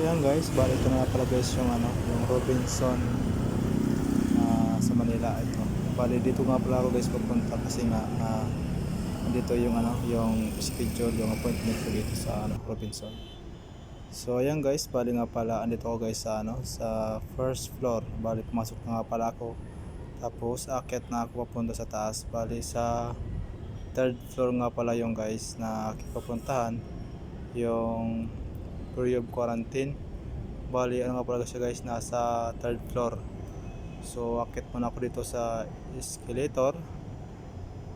yan guys, bali ito na pala guys yung ano, yung Robinson ah, sa Manila ito. Bali dito nga pala ako guys pupunta kasi nga ah, dito yung ano, yung schedule, yung appointment ko dito sa ano, Robinson. So ayan guys, bali nga pala andito ako guys sa ano, sa first floor. Bali pumasok na nga pala ako. Tapos akit na ako papunta sa taas. Bali sa third floor nga pala yung guys na aking papuntahan yung period of quarantine. Bali, ano nga pala siya guys, nasa third floor. So, akit muna ako dito sa escalator.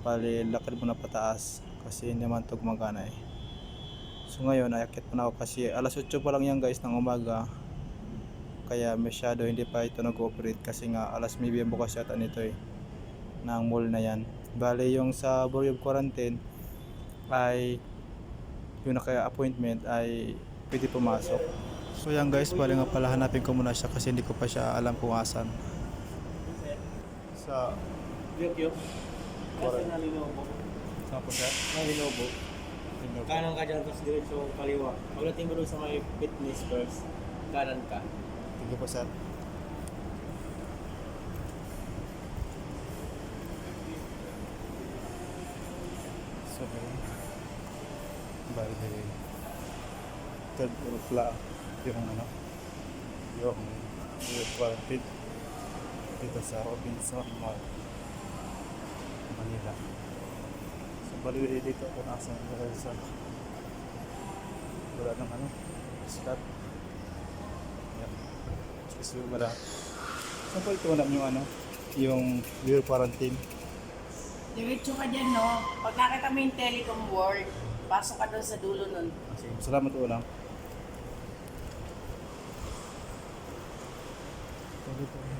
Bali, lakad muna pataas kasi hindi naman ito gumagana eh. So, ngayon, ay akit muna ako kasi alas 8 pa lang yan guys ng umaga. Kaya masyado hindi pa ito nag-ooperate kasi nga alas maybe bukas yata nito eh ng mall na yan. Bali, yung sa of quarantine ay yung naka-appointment ay pwede pumasok. So yan guys, bali nga pala hanapin ko muna siya kasi hindi ko pa siya alam kung asan. Sa Yok, yok. Kasi nalinobo. saan po siya? Nalinobo. Kanan ka dyan, tapos diretso kaliwa. Pagdating mo doon sa may fitness first, kanan ka. Thank you po sir. So, bali third floor pla yung ano yung quarantine. Dito sa Robinson Mall Manila. So bali dito kung asan dahil sa wala nang ano slot yan kasi wala. Saan po ito alam yung ano yung real quarantine? Diretso ka dyan, no? Pag nakita mo yung telecom ward, pasok ka doon sa dulo nun. Sige, salamat ulang.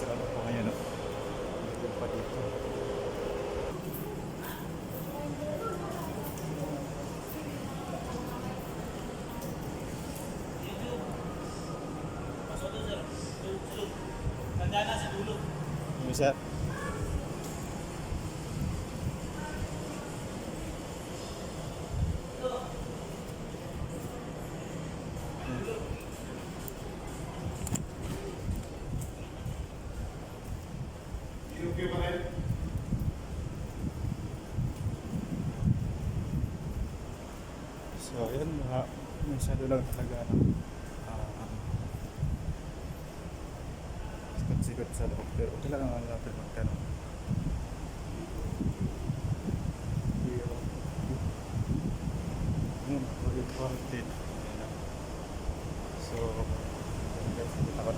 Sira na po ngayon, no? Dito pa dito. Yung sir. So, mga masyado lang talaga ano, ah, sikot-sikot sa loob. Pero okay lang ang natin magtanong. Yun. Ayan na. So, ayan guys, kita ko.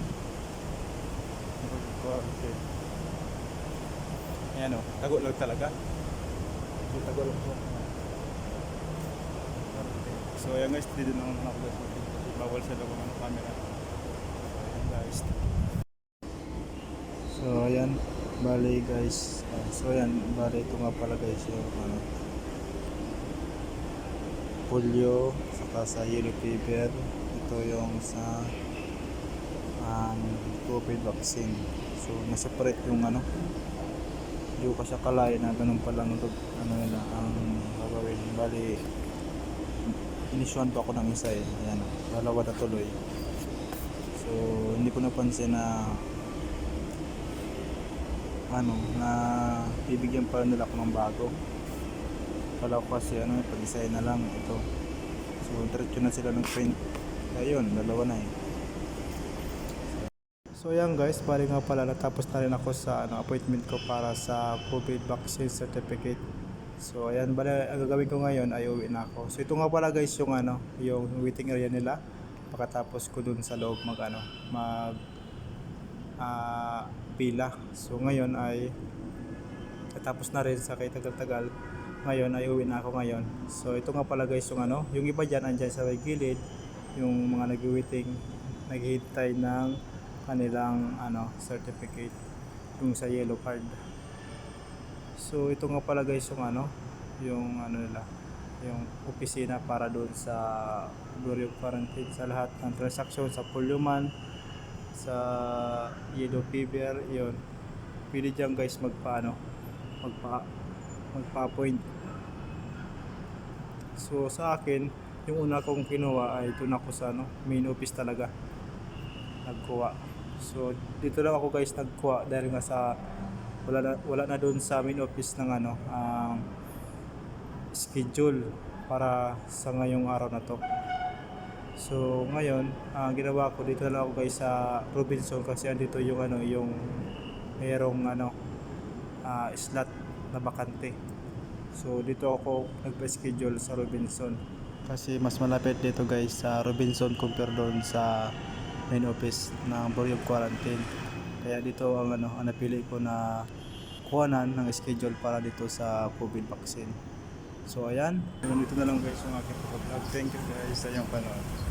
COVID quarantine. Ayan o, tago lang talaga. Tago lang po. So ayan guys, dito na naman ako. Bawal sa loob ng camera. Ayan guys. So ayan, bali guys. So ayan, bali ito nga pala guys yung ano, polio, saka sa yellow fever. Ito yung sa um, COVID vaccine. So naseparate yung ano, hindi ko kasi akalain na ganun pala ano, ano nila ang gagawin. Bali, inisyuhan pa ako ng isa eh. Ayan, dalawa na tuloy. So, hindi ko napansin na ano, na bibigyan pa nila ako ng bago. Kala ko kasi ano, pag-isay na lang ito. So, diretso na sila ng print. Ayun, dalawa na eh. So yan guys, bali nga pala natapos na rin ako sa ano, appointment ko para sa COVID vaccine certificate. So ayan, bali ang gagawin ko ngayon ay uwi na ako. So ito nga pala guys yung ano, yung waiting area nila. Pagkatapos ko dun sa loob mag ano, mag ah, pila. So ngayon ay tatapos na rin sa kay tagal-tagal. Ngayon ay uwi na ako ngayon. So ito nga pala guys yung ano, yung iba dyan andyan sa may gilid, yung mga nag-waiting, naghihintay ng kanilang ano, certificate yung sa yellow card. So ito nga pala guys yung ano, yung ano nila, yung opisina para doon sa Bureau of Quarantine sa lahat ng transaksyon sa Puluman sa Yellow Fever yun. Pwede dyan guys magpaano magpa magpa-appoint so sa akin yung una kong kinuha ay doon ako sa ano, main office talaga. Nagkuha. So dito lang ako guys nagkuha dahil nga sa wala na, wala na doon sa main office ng ano ang schedule para sa ngayong araw na to so ngayon ang ginawa ko dito lang ako guys sa Robinson kasi andito yung ano yung mayroong ano ah, slot na bakante. So dito ako nagpa-schedule sa Robinson. Kasi mas malapit dito guys sa Robinson compare doon sa main office ng Bureau of Quarantine. Kaya dito ang ano ang napili ko na kuhanan ng schedule para dito sa COVID vaccine. So ayan. Dito na lang guys yung aking vlog thank you guys sa inyong panood